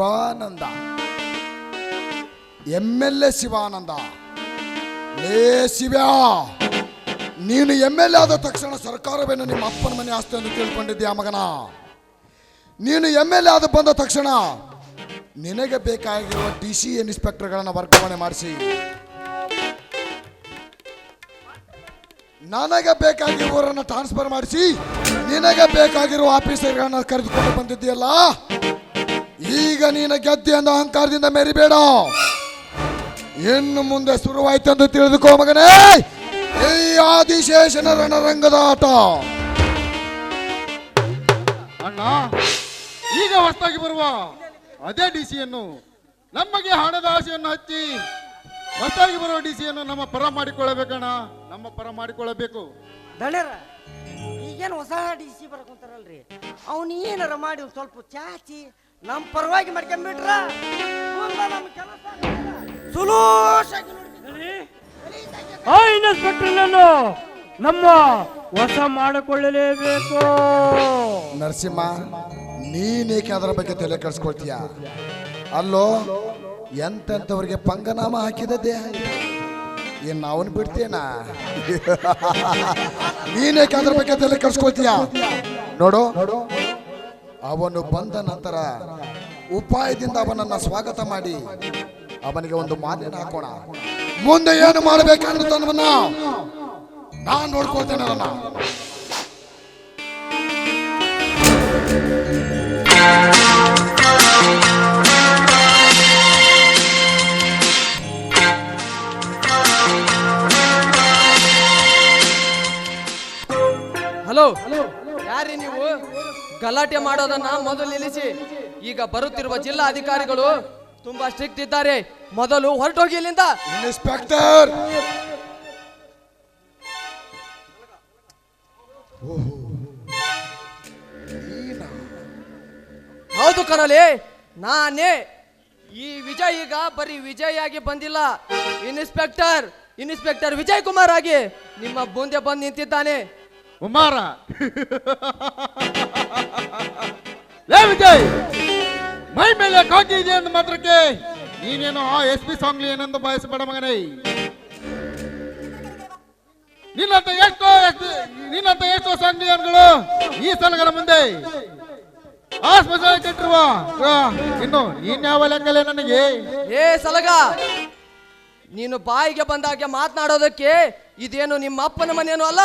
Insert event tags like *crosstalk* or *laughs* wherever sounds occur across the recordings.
Shivananda. M L A Shivananda. ಲೇ ಶಿವ್ಯಾ, ನೀನು M L A ಆದ ತಕ್ಷಣ ಸರ್ಕಾರವೇನು ನಿಮ್ಮ ಅಪ್ಪನ ಮನೆ ಆಸ್ತಿ ಎಂದು ತಿಳ್ಕೊಂಡಿದ್ದೀಯ ಮಗನ? ನೀನು ಎಂ ಎಲ್ ಎ ಆದ ಬಂದ ತಕ್ಷಣ ನಿನಗೆ ಬೇಕಾಗಿರುವ ಡಿ ಸಿ ಇನ್ಸ್ಪೆಕ್ಟರ್ಗಳನ್ನು ವರ್ಗಾವಣೆ ಮಾಡಿಸಿ. ನನಗೆ ಬೇಕಾಗಿರುವವರನ್ನು ಟ್ರಾನ್ಸ್ಫರ್ ಮಾಡಿಸಿ, ನಿನಗೆ ಬೇಕಾಗಿರುವ ಆಫೀಸರ್ಗಳನ್ನ ಕರೆದುಕೊಂಡು ಬಂದಿದ್ದೀಯಲ್ಲ? ಈಗ ನೀನು ಗೆದ್ದೆ ಎಂದು ಅಹಂಕಾರದಿಂದ ಮೆರಿಬೇಡ. ಇನ್ನು ಮುಂದೆ ಶುರುವಾಯ್ತೆಂದು ತಿಳಿದುಕೋ ಮಗನೇ. ಈ ಆದಿಶೇಷನ ರಣರಂಗದ ಆಟ. ಅಣ್ಣ ಈಗ ಹೊಸದಾಗಿ ಬರುವ ಅದೇ ಡಿ ಸಿಯನ್ನು ನಮಗೆ ಹಣದ ಆಸೆಯನ್ನು ಹಚ್ಚಿ ಹೊಸದಾಗಿ ಬರುವ ಡಿ ಸಿಯನ್ನು ನಮ್ಮ ಪರ ಮಾಡಿಕೊಳ್ಳಬೇಕಣ್ಣ. ನಮ್ಮ ಪರ ಮಾಡಿಕೊಳ್ಳಬೇಕು. ದಣ್ಯರ ಈಗೇನು ಹೊಸ ಡಿ ಸಿ ಅವನು ಅವ್ನು ಏನಾರ ಮಾಡಿ ಒಂದ್ ಸ್ವಲ್ಪ ಚಾಚಿ ನಮ್ಮ ಪರವಾಗಿ ಮಾಡ್ಕೊಂಡ್ಬಿಟ್ರ ನಮ್ಮ ಕೆಲಸ ಇನ್ಸ್ಪೆಕ್ಟರ್ನನ್ನು ನಮ್ಮ ವಶ ಮಾಡಿಕೊಳ್ಳಲೇಬೇಕು. ನರಸಿಂಹ ನೀನೇಕೆ ಅದರ ಬಗ್ಗೆ ತಲೆ ಕಳ್ಸ್ಕೊಳ್ತೀಯ ಅಲ್ಲೋ ಎಂತವ್ರಿಗೆ ಪಂಗನಾಮ ಹಾಕಿದ ದೇಹ. ಏನ್ ಅವನು ಬಿಡ್ತೇನ? *laughs* ನೀನೇಕೆ ಅದ್ರ ಬಗ್ಗೆ ತಲೆ ಕೆಡಿಸ್ಕೊಳ್ತೀಯ? ನೋಡು ಅವನು ಬಂದ ನಂತರ ಉಪಾಯದಿಂದ ಅವನನ್ನ ಸ್ವಾಗತ ಮಾಡಿ ಅವನಿಗೆ ಒಂದು ಮಾಲಿನ ಹಾಕೋಣ. ಮುಂದೆ ಏನು ಮಾಡಬೇಕನ್ನೋದನ್ನ ನಾನು ನೋಡ್ಕೊಳ್ತೇನೆ ನನ್ನ. ಹಲೋ ಯಾರಿ ನೀವು? ಗಲಾಟೆ ಮಾಡೋದನ್ನ ಮೊದಲು ನಿಲ್ಲಿಸಿ. ಈಗ ಬರುತ್ತಿರುವ ಜಿಲ್ಲಾ ಅಧಿಕಾರಿಗಳು ತುಂಬಾ ಸ್ಟ್ರಿಕ್ಟ್ ಇದ್ದಾರೆ. ಮೊದಲು ಹೊರಟೋಗಿ ಇಲ್ಲಿಂದ. ಇನ್ಸ್ಪೆಕ್ಟರ್ ಹೌದು ಕಣಲೆ ನಾನೇ. ಈ ವಿಜಯ್ ಈಗ ಬರೀ ವಿಜಯ್ ಆಗಿ ಬಂದಿಲ್ಲ. ಇನ್ಸ್ಪೆಕ್ಟರ್ ಇನ್ಸ್ಪೆಕ್ಟರ್ ವಿಜಯ್ ಕುಮಾರ್ ಆಗಿ ನಿಮ್ಮ ಬೂಂದೆ ಬಂದು ನಿಂತಿದ್ದಾನೆ. ಉಮಾರ. ಲೇ ವಿಜಯ್, ಮೈ ಮೇಲೆ ಕಾಕಿ ಇದೆ ಅಂದ ಮಾತ್ರಕ್ಕೆ ನೀನೇನು ಆ ಎಸ್ ಪಿ ಸಾಂಗ್ಲಿ ಏನೆಂದು ಬಯಸಬೇಡ ಮಗನೇ. ನಿನ್ನಂತ ಎಷ್ಟೋ ನಿನ್ನಂತ ಎಷ್ಟೋ ಸಾಂಗ್ಲಿಯನ್ಗಳು ಈ ಸಲಗಳ ಮುಂದೆ ಆಸ್ಪತ್ರೆ ಸ್ಮಶಾನ ಇನ್ನು ನೀನ್ ಯಾವ ಲೆಕ್ಕಲೇ ನನಗೆ? ಏ ಸಲಗ, ನೀನು ಬಾಯಿಗೆ ಬಂದಾಗೆ ಮಾತನಾಡೋದಕ್ಕೆ ಇದೇನು ನಿಮ್ಮ ಅಪ್ಪನ ಮನೇನು ಅಲ್ಲ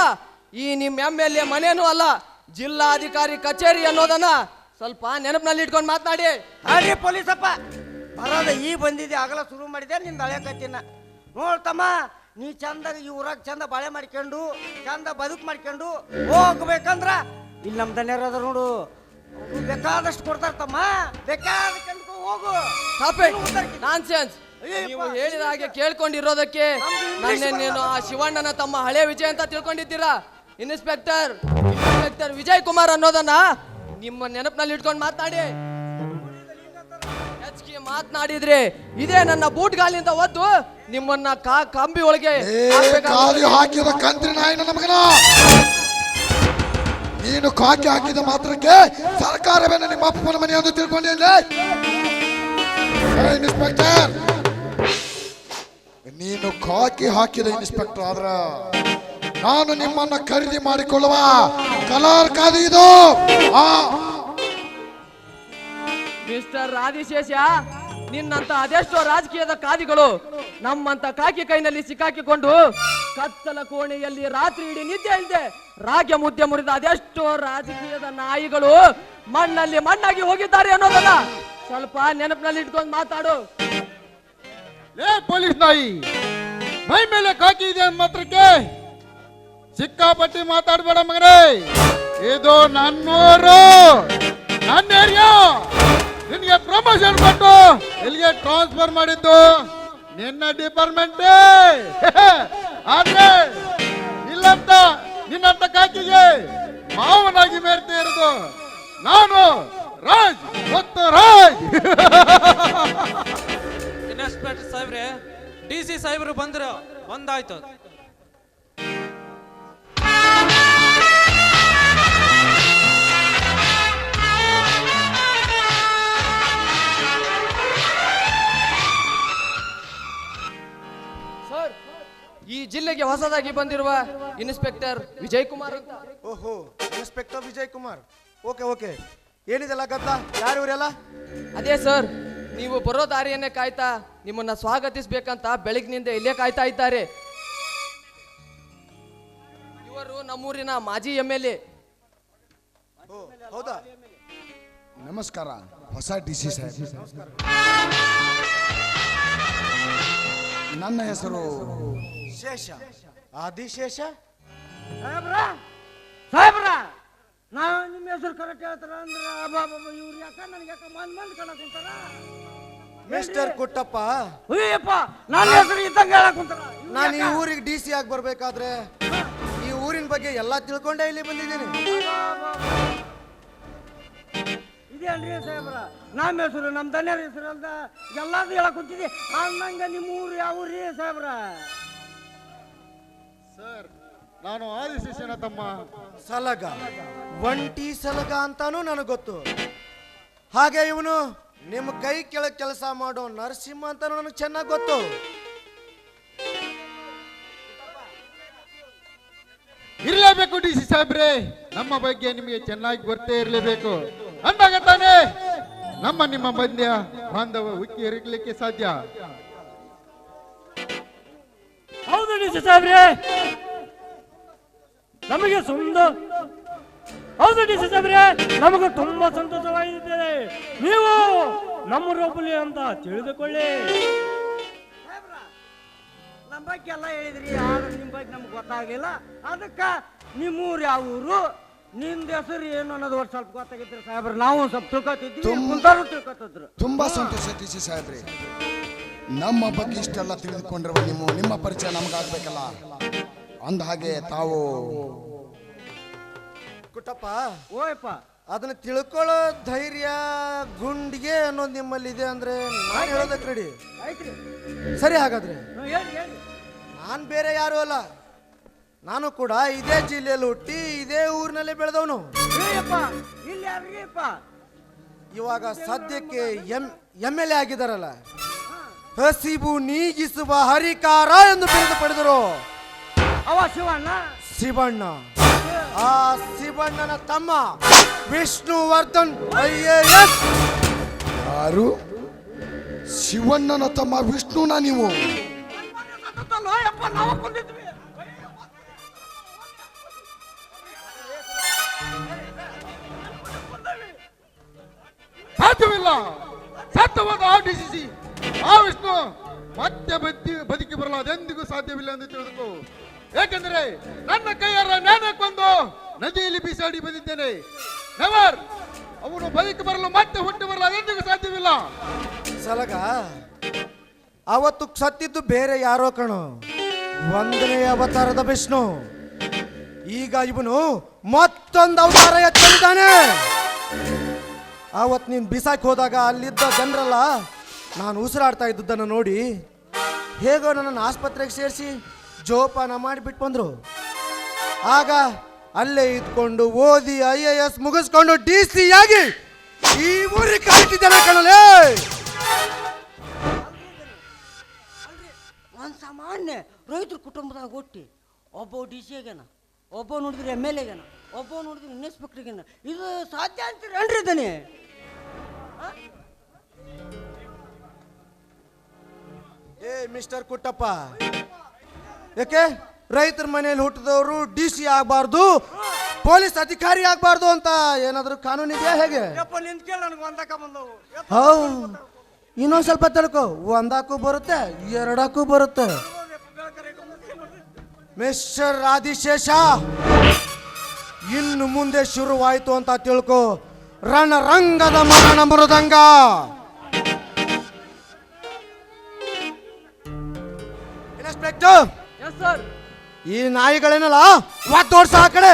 ಈ ನಿಮ್ಮ ಎಂ ಎಲ್ ಎ ಮನೇನೂ ಅಲ್ಲ ಜಿಲ್ಲಾಧಿಕಾರಿ ಕಚೇರಿ ಅನ್ನೋದನ್ನ ಸ್ವಲ್ಪ ನೆನಪಿನಲ್ಲಿ ಇಟ್ಕೊಂಡು ಮಾತನಾಡಿ. ಅಲ್ಲಿ ಪೊಲೀಸಪ್ಪ ಬರೋದ ಈ ಬಂದಿದೆ ಆಗಲ ಶುರು ಮಾಡಿದೆ ನಿಂದ ಹಳೆ ಕತ್ತಿನ ನೋಡ್ತಮ್ಮ ನೀ ಚಂದ ಈ ಊರಾಗ ಚಂದ ಬಾಳೆ ಮಾಡ್ಕೊಂಡು ಚಂದ ಬದುಕು ಮಾಡ್ಕೊಂಡು ಹೋಗ್ಬೇಕಂದ್ರ ಇಲ್ಲಿ ನಮ್ಮ ದಣ್ಯರ ನೋಡು. ಅವ್ರು ಬೇಕಾದಷ್ಟು ಕೊಡ್ತಾರ ತಮ್ಮ ಬೇಕಾದ ಕಂಡ್ಕೊ ಹೋಗು. ನಾನ್ಸೆನ್ಸ್. ನೀವು ಹೇಳಿದ ಹಾಗೆ ಕೇಳ್ಕೊಂಡಿರೋದಕ್ಕೆ ನೀನು ಆ ಶಿವಣ್ಣನ ತಮ್ಮ ಹಳೆ ವಿಜಯ್ ಅಂತ ತಿಳ್ಕೊಂಡಿದ್ದೀರಾ? ಇನ್ಸ್ಪೆಕ್ಟರ್ ಇನ್ಸ್ಪೆಕ್ಟರ್ ವಿಜಯ್ ಕುಮಾರ್ ಅನ್ನೋದನ್ನ ನಿಮ್ಮ ನೆನಪಿನಲ್ಲಿ ಇಟ್ಕೊಂಡು ಮಾತನಾಡಿ ಹೆಚ್ಚಿಗೆ ಮಾತನಾಡಿದ್ರೆ ಇದೇ ನನ್ನ ಬೂಟ್ ಗಾಲಿಂದ ಒದ್ದು ನಿಮ್ಮನ್ನ ಕಾ ಕಂಬಿ ಒಳಗೆ ಹಾಕಿದ ಕಂತ್ರಿ ನಾಯಿನ ನಮಗನ? ನೀನು ಕಾಕಿ ಹಾಕಿದ ಮಾತ್ರಕ್ಕೆ ಸರ್ಕಾರವೇ ನಿಮ್ಮ ಅಪ್ಪನ ಮನೆ ಎಂದು ತಿಳ್ಕೊಂಡಿದ್ದೆ? ಏ, ಇನ್ಸ್ಪೆಕ್ಟರ್ ನೀನು ಕಾಕಿ ಹಾಕಿದ ಇನ್ಸ್ಪೆಕ್ಟರ್ ಆದ್ರ ನಾನು ನಿಮ್ಮನ್ನ ಖರೀದಿ ಮಾಡಿಕೊಳ್ಳುವ ಕಲಾರ್ ಕಾದಿ ಇದು. ಆ. ಮಿಸ್ಟರ್ ರಾಧಿಶೇಷ ನಿನ್ನಂತ ಅದೆಷ್ಟೋ ರಾಜಕೀಯದ ಕಾದಿಗಳು ನಮ್ಮಂತ ಕಾಕಿ ಕೈನಲ್ಲಿ ಸಿಕ್ಕಾಕಿಕೊಂಡು ಕತ್ತಲ ಕೋಣೆಯಲ್ಲಿ ರಾತ್ರಿ ಇಡೀ ನಿದ್ದೆ ಇಲ್ಲದೆ ರಾಜ್ಯ ಮುದ್ದೆ ಮುರಿದ ಅದೆಷ್ಟೋ ರಾಜಕೀಯದ ನಾಯಿಗಳು ಮಣ್ಣಲ್ಲಿ ಮಣ್ಣಾಗಿ ಹೋಗಿದ್ದಾರೆ ಅನ್ನೋದನ್ನ ಸ್ವಲ್ಪ ನೆನಪಿನಲ್ಲಿ ಇಟ್ಕೊಂಡು ಮಾತಾಡು. ಲೇ ಪೊಲೀಸ್ ನಾಯಿ ಮೈ ಮೇಲೆ ಕಾಕಿ ಇದೆ ಅಂದ ಮಾತ್ರಕ್ಕೆ ಸಿಕ್ಕಾಪಟ್ಟಿ ಮಾತಾಡ್ಬೇಡ ಮಗನೇ. ಇದು ನನ್ನೂರು. ನನ್ನ ಏರಿಯಾ ನಿನಗೆ ಪ್ರಮೋಷನ್ ಕೊಟ್ಟು ಇಲ್ಲಿಗೆ ಟ್ರಾನ್ಸ್ಫರ್ ಮಾಡಿದ್ದು ನಿನ್ನ ಡಿಪಾರ್ಟ್ಮೆಂಟ್ *laughs* ಆದ್ರೆ ಇಲ್ಲಂತ ನಿನ್ನಂತ ಕಾಕಿಗೆ ಮಾವನಾಗಿ ಮೇರ್ತಾ ಇರೋದು ನಾನು ರಾಜ್ ಮತ್ತು ರಾಜ್ *laughs* ಇನ್ಸ್ಪೆಕ್ಟರ್ ಸಾಹೇಬ್ರೆ? ಡಿ ಸಿ ಸಾಹೇಬ್ರು ಬಂದ್ರು ಬಂದಾಯ್ತು ಜಿಲ್ಲೆಗೆ ಹೊಸದಾಗಿ ಬಂದಿರುವ ಇನ್ಸ್ಪೆಕ್ಟರ್ ವಿಜಯ್ ಕುಮಾರ್ ಅಂತ. ಓಹೋ inspector Vijay Kumar okay okay. ಏನಿದೆಲ್ಲ ಗದ್ದ ಯಾರು ಇವರೆಲ್ಲ? ಅದೇ ಸರ್ ನೀವು ಬರೋ ದಾರಿಯನ್ನೇ ಕಾಯ್ತಾ ನಿಮ್ಮನ್ನ ಸ್ವಾಗತಿಸ್ಬೇಕಂತ ಬೆಳಗ್ನಿಂದ ಇಲ್ಲೇ ಕಾಯ್ತಾ ಇದ್ದಾರೆ. ಇವರು ನಮ್ಮೂರಿನ ಮಾಜಿ ಎಂ ಎಲ್ ಎ. ಓ ಹೌದಾ? ನಮಸ್ಕಾರ ಹೊಸ ಡಿ ಸಿ ನನ್ನ ಹೆಸರು ಶೇಷ ಆದಿಶೇಷ ಸಾಹೇಬ್ರ ಸಾಹೇಬ್ರ ನಾ ನಿಮ್ಮ ಹೆಸರು ಕರೆಕ್ಟ್ ಹೇಳ್ತಾರ ಅಂದ್ರೆ ಇವ್ರು ಯಾಕ ನನಗೆ ಯಾಕ ಮಂದ್ ಮಂದ್ ಕಣಕ್ ಕುಂತಾರ? ಮಿಸ್ಟರ್ ಕುಟ್ಟಪ್ಪ. ಅಯ್ಯಪ್ಪ ನನ್ನ ಹೆಸರು ಇದ್ದಂಗ ಹೇಳಕ್ ಕುಂತಾರ? ನಾನು ಈ ಊರಿಗೆ ಡಿ ಸಿ ಆಗಿ ಬರ್ಬೇಕಾದ್ರೆ ಈ ಊರಿನ ಬಗ್ಗೆ ಎಲ್ಲ ತಿಳ್ಕೊಂಡೇ ಇಲ್ಲಿ ಬಂದಿದ್ದೀನಿ. ಇದೇನ್ರಿ ಸಾಹೇಬ್ರ? ನಮ್ಮ ಹೆಸರು ನಮ್ಮ ದನ್ಯರ ಹೆಸರು ಅಂತ ಎಲ್ಲಾದ್ರು ಹೇಳಕ್ ಕುಂತಿದ್ದೆ. ಅಂದಂಗ ನಿಮ್ಮ ಊರು ಯಾವ ಊರಿ ಸಾಹೇಬ್ರ? ಸರ್ ನಾನು ಆದಿಶೇಷನ ತಮ್ಮ. ಸಲಗ. ಒಂಟಿ ಸಲಗ ಅಂತಾನೂ ನನಗೆ ಗೊತ್ತು. ಹಾಗೆ ಇವನು ನಿಮ್ಮ ಕೈ ಕೆಳ ಕೆಲಸ ಮಾಡೋ ನರಸಿಂಹ ಅಂತಾನೂ ನನಗೆ ಚೆನ್ನಾಗಿ ಗೊತ್ತು. ಇರಲೇಬೇಕು ಡಿ ಸಿ ಸಾಹೇಬ್ರೆ ನಮ್ಮ ಬಗ್ಗೆ ನಿಮಗೆ ಚೆನ್ನಾಗಿ ಗೊತ್ತೇ ಇರಲೇಬೇಕು. ಅಂದಾಗ ತಾನೇ ನಮ್ಮ ನಿಮ್ಮ ಮಧ್ಯ ಬಾಂಧವ ಉಕ್ಕಿ ಹರಿಗ್ಲಿಕ್ಕೆ ಸಾಧ್ಯ. ಹೌದು ಡಿ ಸಿ ಸಾಹೇಬ್ರೆ ನಮಗೆ ಸುಂದ ಹೌದು ಡಿ ಸಿ ಸಾಹೇಬ್ರೆ ನಮಗೆ ತುಂಬಾ ಸಂತೋಷವಾಗಿದೆ. ನೀವು ನಮ್ಮ ರೂಪಲಿ ಅಂತ ತಿಳಿದುಕೊಳ್ಳಿ. ನಮ್ಮ ಬಗ್ಗೆ ಎಲ್ಲ ಹೇಳಿದ್ರಿ ಆದ್ರೆ ನಿಮ್ಮ ಬಗ್ಗೆ ನಮ್ಗೆ ಗೊತ್ತಾಗ್ಲಿಲ್ಲ. ಅದಕ್ಕ ನಿಮ್ಮ ಊರು ಯಾವ ಊರು? ನಿಮ್ದು ಹೆಸರು ಏನು ಅನ್ನೋದು ಒಂದು ಸ್ವಲ್ಪ ಗೊತ್ತಾಗಿದ್ರಿ ಸಾಹೇಬ್ರೆ ನಾವು ಸ್ವಲ್ಪ ತಿಳ್ಕೊತಿದ್ವಿ ಮುಂತಾರು ತಿಳ್ಕೊತಿದ್ರು. ತುಂಬಾ ಸಂತೋಷ ಡಿ ಸಿ ಸಾಹೇಬ್ರಿ. ನಮ್ಮ ಬಗ್ಗೆ ಇಷ್ಟೆಲ್ಲ ತಿಳಿದುಕೊಂಡಿರುವ ನೀವು ನಿಮ್ಮ ಪರಿಚಯ ನಮಗಾಗಬೇಕಲ್ಲ? ಅಂದ ಹಾಗೆ ತಾವು ಕುಟಪ್ಪ ಓಯಪ್ಪ. ಅದನ್ನ ತಿಳ್ಕೊಳ್ಳೋ ಧೈರ್ಯ ಗುಂಡಿಗೆ ಅನ್ನೋದು ನಿಮ್ಮಲ್ಲಿ ಇದೆ ಅಂದ್ರೆ ನಾನು ಹೇಳೋದಕ್ಕೆ ರೆಡಿ ಆಯ್ತ್ರಿ. ಸರಿ ಹಾಗಾದ್ರೆ. ನಾನು ಬೇರೆ ಯಾರು ಅಲ್ಲ. ನಾನು ಕೂಡ ಇದೇ ಜಿಲ್ಲೆಯಲ್ಲಿ ಹುಟ್ಟಿ ಇದೇ ಊರಿನಲ್ಲೇ ಬೆಳೆದವನು. ಏಯಪ್ಪ ಇಲ್ಲಿ ಯಾರಿಗಪ್ಪ ಇವಾಗ ಸದ್ಯಕ್ಕೆ ಎಂ ಎಂ ಎಲ್ ಎ ಆಗಿದ್ದಾರಲ್ಲ ಹಸಿಬು ನೀಗಿಸುವ ಹರಿಕಾರ ಎಂದು ಬಿರುದು ಪಡೆದರು. ಅವ ಶಿವಣ್ಣ? ಶಿವಣ್ಣ. ಆ ಶಿವಣ್ಣನ ತಮ್ಮ ವಿಷ್ಣುವರ್ಧನ್ ಐಎಎಸ್ ಯಾರು? ಶಿವಣ್ಣನ ತಮ್ಮ ವಿಷ್ಣುನ ನೀವು? ಸಾಧ್ಯವಿಲ್ಲ. ಸಾಧ್ಯವಾದ ಆ ಡಿಸಿಸಿ. ಆ ವಿಷ್ಣು ಮತ್ತೆ ಬದುಕಿ ಬದುಕಿ ಬರಲು ಅದೆಂದಿಗೂ ಸಾಧ್ಯವಿಲ್ಲ ಎಂದು ತಿಳಿದುಕೋ. ಏಕೆಂದರೆ ನನ್ನ ಕೈಯಾರ ನಾನೇ ಕೊಂದು ನದಿಯಲ್ಲಿ ಬಿಸಾಡಿ ಬಂದಿದ್ದೇನೆ. ನೆವರ್, ಅವನು ಬದುಕಿ ಬರಲು ಮತ್ತೆ ಹುಟ್ಟಿ ಬರಲು ಅದೆಂದಿಗೂ ಸಾಧ್ಯವಿಲ್ಲ. ಸಲಗ, ಅವತ್ತು ಸತ್ತಿದ್ದು ಬೇರೆ ಯಾರೋ ಕಣು. ಒಂದನೇ ಅವತಾರದ ವಿಷ್ಣು. ಈಗ ಇವನು ಮತ್ತೊಂದು ಅವತಾರ ಎತ್ತಿದ್ದಾನೆ ಆವತ್ತು ನೀನು ಬಿಸಾಕಿ ಹೋದಾಗ ಅಲ್ಲಿದ್ದ ಜನರಲ್ಲ ನಾನು ಉಸಿರಾಡ್ತಾ ಇದ್ದದ್ದನ್ನು ನೋಡಿ ಹೇಗೋ ನನ್ನನ್ನು ಆಸ್ಪತ್ರೆಗೆ ಸೇರಿಸಿ ಜೋಪಾನ ಮಾಡಿಬಿಟ್ಟು ಬಂದರು. ಆಗ ಅಲ್ಲೇ ಇದ್ಕೊಂಡು ಓದಿ ಐ ಎ ಎಸ್ ಮುಗಿಸ್ಕೊಂಡು ಡಿ ಸಿ ಆಗಿ ಈ ಊರಿಗೆ ಕಾಯ್ತಿದ್ದಾನೆ ಕಣಲೇ. ಒಂದು ಸಾಮಾನ್ಯ ರೈತರ ಕುಟುಂಬದಾಗ ಹುಟ್ಟಿ ಒಬ್ಬ ಡಿ ಸಿ ಆಗ್ಯಾನ ಒಬ್ಬ ನೋಡಿದ್ರೆ ಎಂ ಎಲ್ ಎಗ್ಯಾನ ಒಬ್ಬ ನೋಡಿದ್ರೆ ಇನ್ಸ್ಪೆಕ್ಟರ್ಗ್ಯಾನ ಇದು ಸಾಧ್ಯ ಅಂತೀರಿ ಇದನ್ನೇ? ಏ ಮಿಸ್ಟರ್ ಕುಟ್ಟಪ್ಪ. ಯಾಕೆ? ರೈತರ ಮನೆಯಲ್ಲಿ ಹುಟ್ಟಿದವರು ಡಿ ಸಿ ಆಗಬಾರ್ದು ಪೊಲೀಸ್ ಅಧಿಕಾರಿ ಆಗಬಾರ್ದು ಅಂತ ಏನಾದರೂ ಕಾನೂನು ಇದೆಯಾ ಹೇಗೆ? ಯಪ್ಪ ನಿಂತ ಕೇಳಿ ನನಗೆ ಒಂದಕ್ಕ ಬಂದವು. ಹೌ. ಇನ್ನೊಂದು ಸ್ವಲ್ಪ ತಿಳ್ಕೊ ಒಂದಾಕು ಬರುತ್ತೆ ಎರಡಕ್ಕೂ ಬರುತ್ತೆ. ಮಿಸ್ಟರ್ ಆದಿಶೇಷ ಇನ್ನು ಮುಂದೆ ಶುರುವಾಯಿತು ಅಂತ ತಿಳ್ಕೊ. ರಣರಂಗದ ಮರಣ ಮೃದಂಗ. ಸರ್ ಈ ನಾಯಿಗಳೇನಲ್ಲ ಒತ್ತೋಡ್ಸ ಆ ಕಡೆ.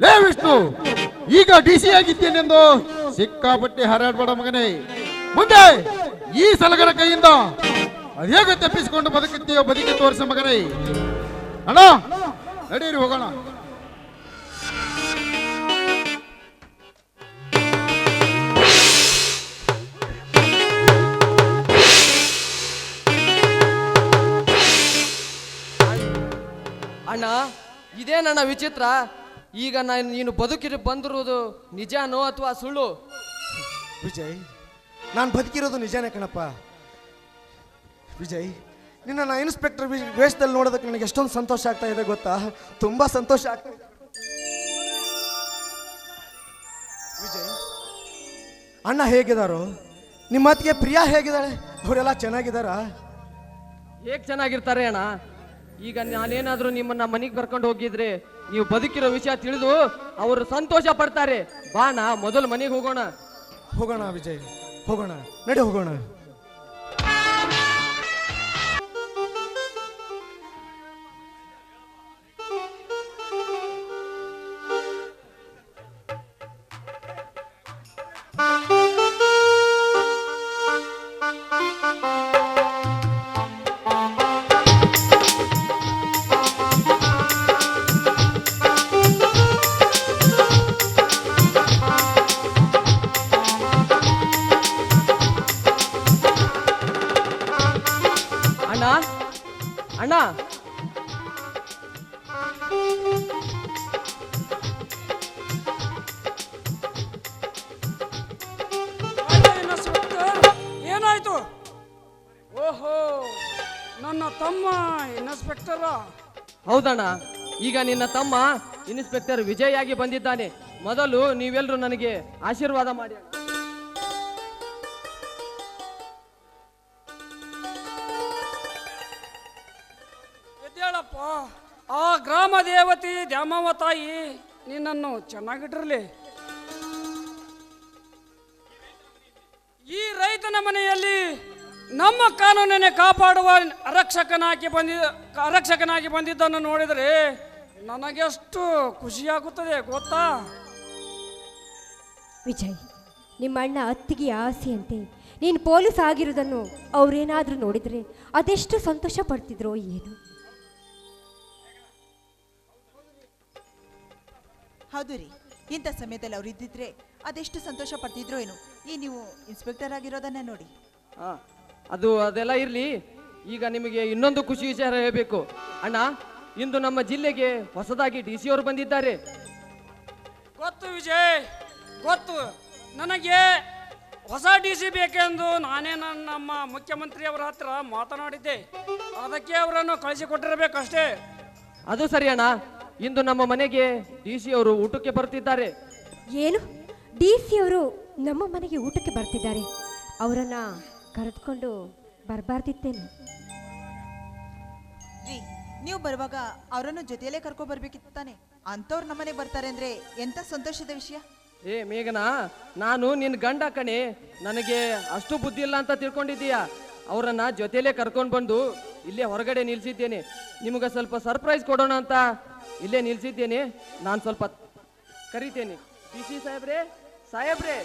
ಲೇ ವಿಷ್ಣು ಈಗ ಡಿ ಸಿ ಆಗಿದ್ದೇನೆಂದು ಸಿಕ್ಕಾಪಟ್ಟಿ ಹಾರಾಡ್ಬೇಡ ಮಗನೇ. ಮುಂದೆ ಈ ಸಲಗರ ಕೈಯಿಂದ ಅದೇಗ ತಪ್ಪಿಸಿಕೊಂಡು ಬದುಕುತ್ತೀಯೋ ಬದುಕಿ ತೋರಿಸ ಮಗನೇ. ಅಣ್ಣ ನಡೀರಿ ಹೋಗೋಣ. ಇದೇ ನನ್ನ ವಿಚಿತ್ರ. ಈಗ ನಾನು ನೀನು ಬದುಕಿರು ಬಂದಿರೋದು ನಿಜನೋ ಅಥವಾ ಸುಳ್ಳು? ವಿಜಯ್ ನಾನು ಬದುಕಿರೋದು ನಿಜಾನೇ ಕಣಪ್ಪ. ವಿಜಯ್ ನಿನ್ನ ನಾ ಇನ್ಸ್ಪೆಕ್ಟರ್ ವೇಷದಲ್ಲಿ ನೋಡೋದಕ್ಕೆ ನನಗೆ ಎಷ್ಟೊಂದು ಸಂತೋಷ ಆಗ್ತಾ ಇದೆ ಗೊತ್ತಾ? ತುಂಬ ಸಂತೋಷ ಆಗ್ತಾ ಇದೆ. ವಿಜಯ್ ಅಣ್ಣ ಹೇಗಿದಾರೋ? ನಿಮ್ಮ ಅತ್ತಿಗೆ ಪ್ರಿಯಾ ಹೇಗಿದ್ದಾಳೆ? ಅವರೆಲ್ಲ ಚೆನ್ನಾಗಿದ್ದಾರಾ? ಹೇಗೆ ಚೆನ್ನಾಗಿರ್ತಾರೆ ಅಣ್ಣ? ಈಗ ನಾನೇನಾದ್ರೂ ನಿಮ್ಮನ್ನ ಮನೆಗೆ ಬರ್ಕೊಂಡು ಹೋಗಿದ್ರೆ ನೀವು ಬದುಕಿರೋ ವಿಷಯ ತಿಳಿದು ಅವರು ಸಂತೋಷ ಪಡ್ತಾರೆ. ಬಾ ನಾ ಮೊದಲು ಮನೆಗೆ ಹೋಗೋಣ. ಹೋಗೋಣ ವಿಜಯ್, ಹೋಗೋಣ, ನಡಿ ಹೋಗೋಣ. ತಮ್ಮ ಇನ್ಸ್ಪೆಕ್ಟರ್ ಹೌದಣ್ಣ. ಈಗ ನಿನ್ನ ತಮ್ಮ ಇನ್ಸ್ಪೆಕ್ಟರ್ ವಿಜಯ್ ಆಗಿ ಬಂದಿದ್ದಾನೆ. ಮೊದಲು ನೀವೆಲ್ಲರೂ ನನಗೆ ಆಶೀರ್ವಾದ ಮಾಡಿ. ಎದ್ದೇಳಪ್ಪ ಆ ಗ್ರಾಮ ದೇವತಿ ದ್ಯಾಮವ ತಾಯಿ ನಿನ್ನನ್ನು ಚೆನ್ನಾಗಿಟ್ಟಿರಲಿ. ಈ ರೈತನ ಮನೆಯಲ್ಲಿ ನಮ್ಮ ಕಾನೂನನ್ನು ಕಾಪಾಡುವ ಆರಕ್ಷಕನಾಗಿ ಬಂದಿದ್ದ ಆರಕ್ಷಕನಾಗಿ ಬಂದಿದ್ದನ್ನು ನೋಡಿದರೆ ನನಗೆಷ್ಟು ಖುಷಿಯಾಗುತ್ತದೆ ಗೊತ್ತಾ? ವಿಜಯ್ ನಿಮ್ಮ ಅಣ್ಣ ಅತ್ತಿಗೆ ಆಸೆಯಂತೆ. ನೀನು ಪೊಲೀಸ್ ಆಗಿರೋದನ್ನು ಅವರೇನಾದರೂ ನೋಡಿದರೆ ಅದೆಷ್ಟು ಸಂತೋಷ ಪಡ್ತಿದ್ರೋ ಏನು. ಹೌದು ರೀ. ಇಂಥ ಸಮಯದಲ್ಲಿ ಅವ್ರು ಇದ್ದಿದ್ರೆ ಅದೆಷ್ಟು ಸಂತೋಷ ಪಡ್ತಿದ್ರೋ ಏನು. ಈ ನೀವು ಇನ್ಸ್ಪೆಕ್ಟರ್ ಆಗಿರೋದನ್ನ ನೋಡಿ. ಆ, ಅದು ಅದೆಲ್ಲ ಇರಲಿ. ಈಗ ನಿಮಗೆ ಇನ್ನೊಂದು ಖುಷಿ ವಿಚಾರ ಹೇಳಬೇಕು. ಅಣ್ಣ ಇಂದು ನಮ್ಮ ಜಿಲ್ಲೆಗೆ ಹೊಸದಾಗಿ ಡಿ ಸಿ ಅವರು ಬಂದಿದ್ದಾರೆ. ಗೊತ್ತು ವಿಜಯ್ ಗೊತ್ತು. ನನಗೆ ಹೊಸ ಡಿ ಸಿ ಬೇಕೆಂದು ನಾನೇ ನನ್ನ ನಮ್ಮ ಮುಖ್ಯಮಂತ್ರಿಯವರ ಹತ್ರ ಮಾತನಾಡಿದ್ದೆ. ಅದಕ್ಕೆ ಅವರನ್ನು ಕಳಿಸಿಕೊಟ್ಟಿರಬೇಕಷ್ಟೇ ಅದು ಸರಿ ಅಣ್ಣ. ಇಂದು ನಮ್ಮ ಮನೆಗೆ ಡಿ ಸಿ ಅವರು ಊಟಕ್ಕೆ ಬರ್ತಿದ್ದಾರೆ ಏನು? ಡಿ ಸಿ ಅವರು ನಮ್ಮ ಮನೆಗೆ ಊಟಕ್ಕೆ ಬರ್ತಿದ್ದಾರೆ. ಅವರನ್ನು ಕರೆದುಕೊಂಡು ಬರಬಾರ್ದಿತ್ತೇನು. ರೀ ನೀವು ಬರುವಾಗ ಅವರನ್ನು ಜೊತೆಯಲ್ಲೇ ಕರ್ಕೊ ಬರ್ಬೇಕಿತ್ತು ತಾನೆ. ಅಂಥವ್ರು ನಮ್ಮನೆ ಬರ್ತಾರೆ ಅಂದ್ರೆ ಎಂತ ಸಂತೋಷದ ವಿಷಯ? ಏ ಮೇಘನಾ ನಾನು ನಿನ್ನ ಗಂಡ ಕಣೆ. ನನಗೆ ಅಷ್ಟು ಬುದ್ಧಿ ಇಲ್ಲ ಅಂತ ತಿಳ್ಕೊಂಡಿದ್ದೀಯಾ? ಅವರನ್ನ ಜೊತೆಯಲ್ಲೇ ಕರ್ಕೊಂಡು ಬಂದು ಇಲ್ಲೇ ಹೊರಗಡೆ ನಿಲ್ಸಿದ್ದೇನೆ. ನಿಮಗೆ ಸ್ವಲ್ಪ ಸರ್ಪ್ರೈಸ್ ಕೊಡೋಣ ಅಂತ ಇಲ್ಲೇ ನಿಲ್ಸಿದ್ದೇನೆ. ನಾನು ಸ್ವಲ್ಪ ಕರಿತೇನೆ. ಡಿ ಸಿ ಸಾಹೇಬ್ರೆ ಸಾಹೇಬ್ರೆ.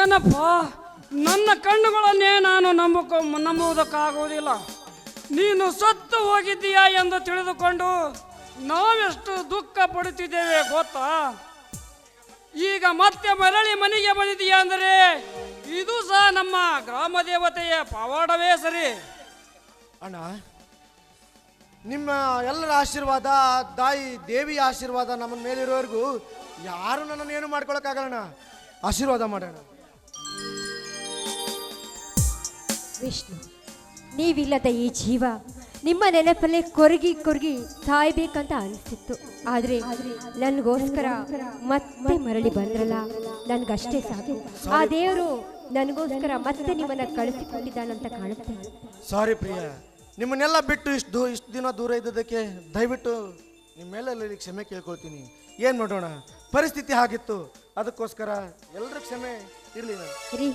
ಏನಪ್ಪ? ನನ್ನ ಕಣ್ಣುಗಳನ್ನೇ ನಾನು ನಂಬಕ ನಂಬುವುದಕ್ಕಾಗುವುದಿಲ್ಲ. ನೀನು ಸತ್ತು ಹೋಗಿದ್ದೀಯಾ ಎಂದು ತಿಳಿದುಕೊಂಡು ನಾವೆಷ್ಟು ದುಃಖ ಪಡುತ್ತಿದ್ದೇವೆ ಗೊತ್ತಾ? ಈಗ ಮತ್ತೆ ಮರಳಿ ಮನೆಗೆ ಬಂದಿದೀಯ ಅಂದರೆ ಇದು ಸಹ ನಮ್ಮ ಗ್ರಾಮ ದೇವತೆಯ ಪವಾಡವೇ ಸರಿ. ಅಣ್ಣ, ನಿಮ್ಮ ಎಲ್ಲರ ಆಶೀರ್ವಾದ, ತಾಯಿ ದೇವಿಯ ಆಶೀರ್ವಾದ ನಮ್ಮ ಮೇಲಿರೋವರೆಗೂ ಯಾರು ನನ್ನನ್ನು ಏನು ಮಾಡ್ಕೊಳಕ್ಕಾಗಲ್ಲಣ್ಣ ಆಶೀರ್ವಾದ ಮಾಡೋಣ. ವಿಷ್ಣು ನೀವಿಲ್ಲದ ಈ ಜೀವ ನಿಮ್ಮ ನೆನಪಲ್ಲೇ ಕೊರಗಿ ಕೊರಗಿ ಸಾಯ್ಬೇಕಂತ ಅನಿಸ್ತಿತ್ತು. ಆದ್ರೆ ನನಗೋಸ್ಕರ ಮತ್ತೆ ಮರಳಿ ಬಂದ್ರಲ್ಲ ನನ್ಗಷ್ಟೇ ಸಾಕು. ಆ ದೇವರು ನನಗೋಸ್ಕರ ಮತ್ತೆ ನಿಮ್ಮನ್ನ ಕಳಿಸಿಕೊಂಡಿದ್ದಾನಂತ ಕಾಣುತ್ತೆ. ಸಾರಿ ಪ್ರಿಯ ನಿಮ್ಮನ್ನೆಲ್ಲ ಬಿಟ್ಟು ಇಷ್ಟು ಇಷ್ಟು ದಿನ ದೂರ ಇದ್ದದಕ್ಕೆ ದಯವಿಟ್ಟು ನಿಮ್ಮೆಲ್ಲ ಕ್ಷಮೆ ಕೇಳ್ಕೊಳ್ತೀನಿ. ಏನು ಮಾಡೋಣ ಪರಿಸ್ಥಿತಿ ಹಾಗಿತ್ತು. ಅದಕ್ಕೋಸ್ಕರ ಎಲ್ಲರ ಕ್ಷಮೆ ಇರಲಿ. ರೀ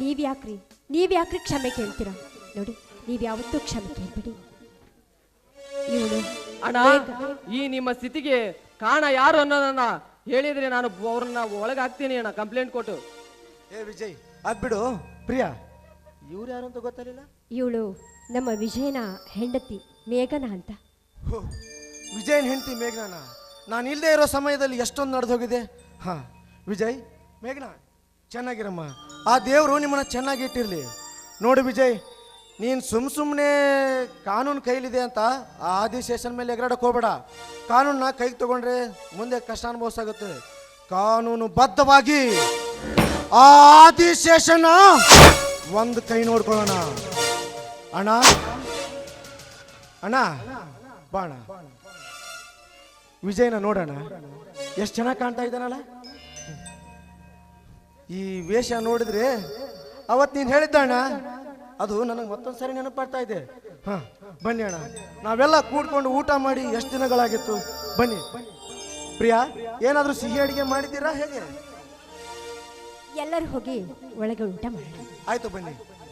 ನೀವ್ಯಾಕ್ರಿ ನೀವ್ಯಾಕ್ರಿ ಕ್ಷಮೆ ಕೇಳ್ತೀರಾ? ನೋಡಿ ನೀವ್ಯಾವತ್ತೂ ಕ್ಷಮೆ ಕೇಳ್ಬಿಡಿ. ಇವಳು ಅಣ್ಣ ಈ ನಿಮ್ಮ ಸ್ಥಿತಿಗೆ ಕಾರಣ ಯಾರು ಅನ್ನೋದನ್ನ ಹೇಳಿದ್ರೆ ನಾನು ಅವ್ರನ್ನ ಒಳಗಾಗ್ತೀನಿ ಹಾಕ್ತೀನಿ ಅಣ್ಣ ಕಂಪ್ಲೇಂಟ್ ಕೊಟ್ಟು. ಏ ವಿಜಯ್ ಅದ್ಬಿಡು ಪ್ರಿಯಾ. ಇವ್ರು ಯಾರು ಅಂತ ಗೊತ್ತಾಗಲಿಲ್ಲ? ಇವಳು ನಮ್ಮ ವಿಜಯನ ಹೆಂಡತಿ ಮೇಘನ ಅಂತ. ಹೋ ವಿಜಯನ್ ಹೆಂಡತಿ ಮೇಘನಾನ? ನಾನು ಇಲ್ಲದೆ ಇರೋ ಸಮಯದಲ್ಲಿ ಎಷ್ಟೊಂದು ನಡೆದೋಗಿದೆ? ಹಾಂ ವಿಜಯ್ ಮೇಘನಾ. ಚೆನ್ನಾಗಿರಮ್ಮ. ಆ ದೇವರು ನಿಮ್ಮನ್ನ ಚೆನ್ನಾಗಿ ಇಟ್ಟಿರಲಿ. ನೋಡು ವಿಜಯ್, ನೀನು ಸುಮ್ ಸುಮ್ಮನೆ ಕಾನೂನು ಕೈಲಿದೆ ಅಂತ ಆ ಆದಿಶೇಷನ್ ಮೇಲೆ ಎಗರಾಡಕ್ಕೆ ಹೋಗ್ಬೇಡ. ಕಾನೂನನ್ನ ಕೈಗೆ ತಗೊಂಡ್ರೆ ಮುಂದೆ ಕಷ್ಟ ಅನುಭವಿಸಾಗುತ್ತೆ. ಕಾನೂನು ಬದ್ಧವಾಗಿ ಆ ಆದಿಶೇಷನ ಒಂದು ಕೈ ನೋಡ್ಕೊಳ್ಳೋಣ. ಅಣ್ಣ? ಅಣ್ಣ? ಬಾಣ ವಿಜಯನ ನೋಡೋಣ ಎಷ್ಟು ಚೆನ್ನಾಗಿ ಕಾಣ್ತಾ ಇದ್ದಾನಲ್ಲ? ಈ ವೇಷ ನೋಡಿದ್ರೆ ಅವತ್ತು ನೀನು ಹೇಳಿದ್ದಣ್ಣ? ಅದು ನನಗೆ ಮತ್ತೊಂದು ಸರಿ ನೆನಪಾಡ್ತಾ ಇದೆ. ಹ ಬನ್ನಿ ಅಣ್ಣ. ನಾವೆಲ್ಲ ಕೂಡ್ಕೊಂಡು ಊಟ ಮಾಡಿ ಎಷ್ಟು ದಿನಗಳಾಗಿತ್ತು? ಬನ್ನಿ. ಪ್ರಿಯಾ ಏನಾದರೂ ಸಿಹಿ ಅಡಿಗೆ ಮಾಡಿದ್ದೀರಾ? ಹೇಗೆ? ಎಲ್ಲರೂ ಹೋಗಿ ಒಳಗೆ ಊಟ ಮಾಡಿ. ಆಯ್ತು ಬನ್ನಿ.